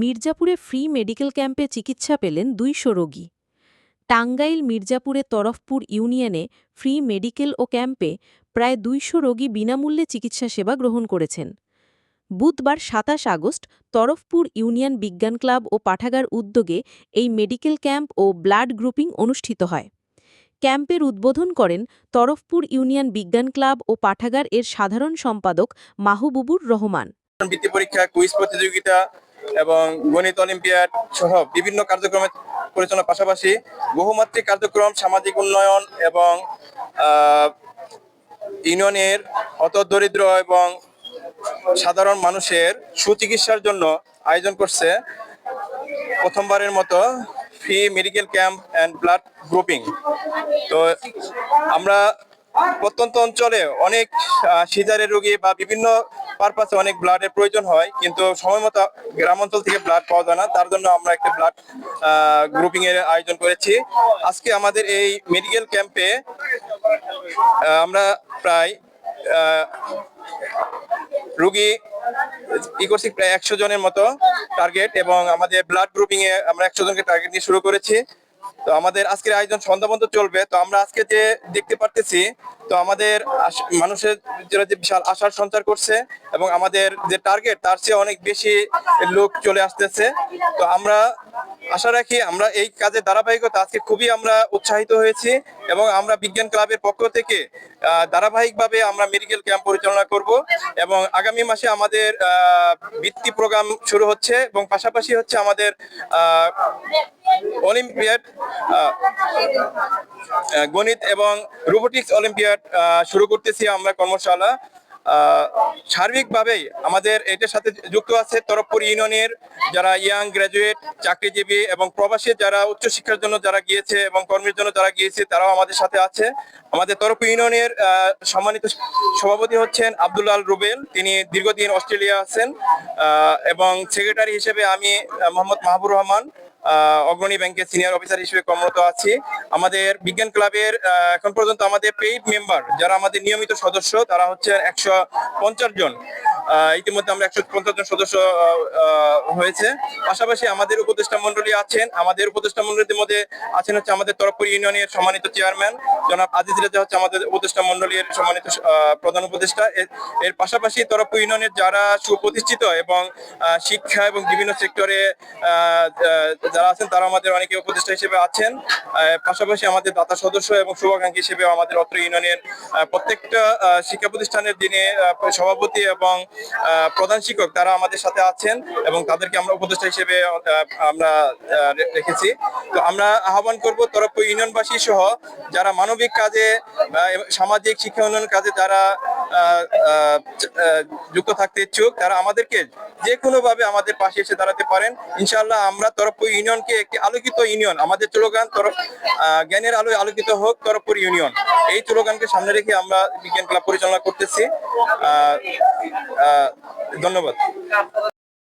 মির্জাপুরে free medical ক্যাম্পে চিকিৎসা পেলেন দুইশো রোগী। টাঙ্গাইল মির্জাপুরে তরফপুর ইউনিয়নে ফ্রি মেডিকেল ও ক্যাম্পে প্রায় দুইশো রোগী বিনামূল্যে চিকিৎসা সেবা গ্রহণ করেছেন। বুধবার সাতাশ আগস্ট তরফপুর ইউনিয়ন বিজ্ঞান ক্লাব ও পাঠাগার উদ্যোগে এই মেডিকেল ক্যাম্প ও ব্লাড গ্রুপিং অনুষ্ঠিত হয়। ক্যাম্পের উদ্বোধন করেন তরফপুর ইউনিয়ন বিজ্ঞান ক্লাব ও পাঠাগার এর সাধারণ সম্পাদক মাহবুবুর রহমান। পরীক্ষা, কুইজ প্রতিযোগিতা এবং গণিত অলিম্পিয়াড সহ বিভিন্ন কার্যক্রমের পরিচালনার পাশাপাশি বহুমাত্রিক কার্যক্রম, সামাজিক উন্নয়ন এবং ইউনিয়নের অত দরিদ্র এবং সাধারণ মানুষের সুচিকিৎসার জন্য আয়োজন করছে প্রথমবারের মতো free medical camp and blood grouping. তো আমরা প্রত্যন্ত অঞ্চলে অনেক সিজারের রোগী বা বিভিন্ন পারপাসে অনেক ব্লাডের প্রয়োজন হয়, কিন্তু সময় মতো গ্রাম অঞ্চল থেকে ব্লাড পাওয়া যায় না। তার জন্য আমরা একটা ব্লাড গ্রুপিং এর আয়োজন করেছি। আজকে আমাদের এই মেডিকেল ক্যাম্পে আমরা প্রায় রুগী, ই প্রায় একশো জনের মতো টার্গেট এবং আমাদের ব্লাড গ্রুপিং এ আমরা একশো জনকে টার্গেট নিয়ে শুরু করেছি। তো আমাদের আজকের আয়োজন সন্ধ্যা পর্যন্ত চলবে। তো আমরা আজকে যে দেখতে পারতেছি, তো আমাদের মানুষের যারা যে বিশাল আশার সঞ্চার করছে এবং আমাদের যে টার্গেট তার চেয়ে অনেক বেশি লোক চলে আসতেছে। তো আমরা আশা রাখি আমরা এই কাজে ধারাবাহিকতা আজকে খুবই আমরা উৎসাহিত হয়েছি এবং আমরা বিজ্ঞান ক্লাবের পক্ষ থেকে ধারাবাহিকভাবে আমরা মেডিকেল ক্যাম্প পরিচালনা করব এবং আগামী মাসে আমাদের বৃত্তি প্রোগ্রাম শুরু হচ্ছে এবং পাশাপাশি হচ্ছে আমাদের অলিম্পিয়াড গণিত এবং রোবোটিক্স অলিম্পিয়াড শুরু করতেছি আমরা কর্মশালা। সার্বিকভাবেই আমাদের এটার সাথে যুক্ত আছে তরফপুর ইউনিয়নের যারা ইয়াং গ্রাজুয়েট, চাকরিজীবী এবং প্রবাসী যারা উচ্চশিক্ষার জন্য যারা গিয়েছে এবং কর্মের জন্য যারা গিয়েছে, তারাও আমাদের সাথে আছে। আমাদের তরফপুর ইউনিয়নের সম্মানিত সভাপতি হচ্ছেন আব্দুল্লাল রুবেল। তিনি দীর্ঘদিন অস্ট্রেলিয়া আছেন এবং সেক্রেটারি হিসেবে আমি মোহাম্মদ মাহবুর রহমান। অগ্রণী ব্যাংকের সিনিয়র অফিসার হিসেবে কর্মরত আছি। আমাদের বিজ্ঞান ক্লাবের এখন পর্যন্ত আমাদের পেইড মেম্বার যারা আমাদের নিয়মিত সদস্য, তারা হচ্ছে একশো পঞ্চাশ জন। ইতিমধ্যে আমরা একশো পঞ্চাশ জন সদস্য হয়েছে। পাশাপাশি আমাদের উপদেষ্টা মন্ডলী আছেন। আমাদের উপদেষ্টা মন্ডলীর মধ্যে আছেন হচ্ছে আমাদের তরফপুর ইউনিয়নের সম্মানিত চেয়ারম্যান জনাব আজিজ রেজা হচ্ছে আমাদের উপদেষ্টা মন্ডলীর সম্মানিত প্রধান উপদেষ্টা। এর- পাশাপাশি তরফপুর ইউনিয়নের যারা সুপ্রতিষ্ঠিত এবং শিক্ষা এবং বিভিন্ন সেক্টরে যারা আছেন তারা আমাদের অনেকে উপদেষ্টা হিসেবে আছেন। পাশাপাশি আমাদের দাতা সদস্য এবং শুভাকাঙ্ক্ষী হিসেবে আমাদের অত্র ইউনিয়নের প্রত্যেকটা শিক্ষা প্রতিষ্ঠানের আহ, সভাপতি এবং প্রধান শিক্ষক তারা আমাদের সাথে আছেন এবং তাদেরকে আমরা উপদেষ্টা হিসেবে আমরা রেখেছি। তো আমরা আহ্বান করব তরফ ইউনিয়নবাসী সহ যারা মানবিক কাজে সামাজিক শিক্ষা উন্নয়ন কাজে আহ, যুক্ত থাকতে ইচ্ছুক, তারা আমাদেরকে যে কোনো ভাবে আমাদের পাশে এসে দাঁড়াতে পারেন। ইনশাল্লাহ আমরা তরফপুর ইউনিয়নকে একটি আলোকিত ইউনিয়ন, আমাদের স্লোগান তরফ জ্ঞানের আলোয় আলোকিত হোক, তরফপুর ইউনিয়ন। এই স্লোগানকে সামনে রেখে আমরা বিজ্ঞান ক্লাব পরিচালনা করতেছি। ধন্যবাদ।